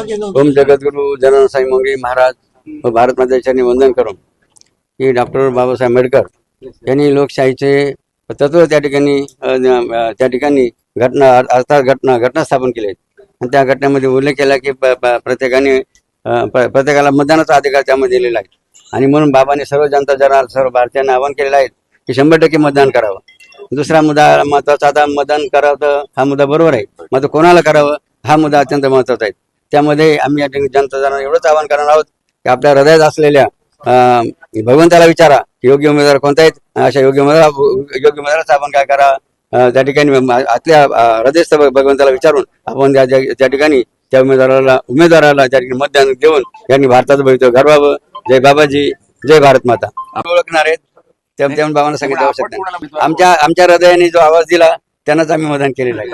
ओम जगद्गुरु जनार्दन साई मंगळी महाराज व भारत मातेच्या वंदन करून की डॉक्टर बाबासाहेब आंबेडकर यांनी लोकशाहीचे तत्व त्या ठिकाणी त्या ठिकाणी घटना अर्थात घटना घटना स्थापन केली. आणि त्या घटनेमध्ये उल्लेख केला की प्रत्येकाने प्रत्येकाला मतदानाचा अधिकार त्यामध्ये दिलेला आहे. आणि म्हणून बाबाने सर्व जनता जनार सर्व भारतीयांना आवाहन केलेलं आहे की शंभर टक्के मतदान करावं. दुसरा मुद्दा महत्त्वाचा आता मतदान करावं हा मुद्दा बरोबर आहे. मात्र कोणाला करावं? हा मुद्दा अत्यंत महत्त्वाचा आहे. त्यामध्ये आम्ही जनता एवढंच आवाहन करणार आहोत की आपल्या हृदयात असलेल्या भगवंताला विचारा की योग्य उमेदवार कोणता आहेत? अशा योग्य उमेदवार योग्य उमेदवाराचा आपण काय करा? त्या ठिकाणी आतल्या हृदयस्थ भगवंताला विचारून आपण त्या ठिकाणी त्या उमेदवाराला उमेदवाराला त्या ठिकाणी मतदान देऊन यांनी भारताचं भवितव्य घडवावं. जय बाबाजी जय भारत माता. आपण ओळखणार आहेत. त्या त्या बाबांना सांगितलं आवश्यक नाही. आमच्या आमच्या हृदयाने जो आवाज दिला त्यांनाच आम्ही मतदान केलेलं आहे.